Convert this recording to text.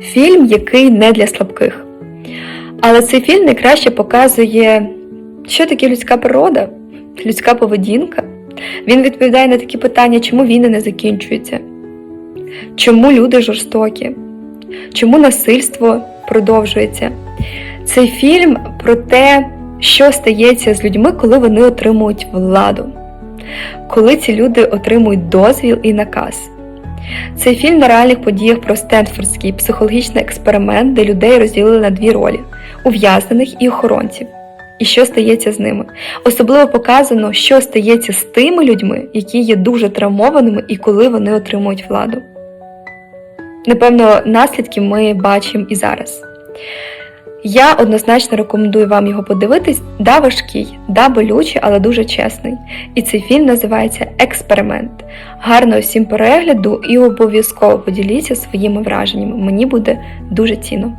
Фільм, який не для слабких. Але цей фільм найкраще показує, що таке людська природа, людська поведінка. Він відповідає на такі питання, чому війни не закінчуються, чому люди жорстокі, чому насильство продовжується. Цей фільм про те, що стається з людьми, коли вони отримують владу, коли ці люди отримують дозвіл і наказ. Цей фільм на реальних подіях про Стенфордський психологічний експеримент, де людей розділили на дві ролі ув'язнених і охоронців. І що стається з ними. Особливо показано, що стається з тими людьми, які є дуже травмованими і коли вони отримують владу. Напевно, наслідки ми бачимо і зараз. Я однозначно рекомендую вам його подивитись. Да, важкий, да, болючий, але дуже чесний. І цей фільм називається Експеримент. Гарного всім перегляду і обов'язково поділіться своїми враженнями. Мені буде дуже цінно.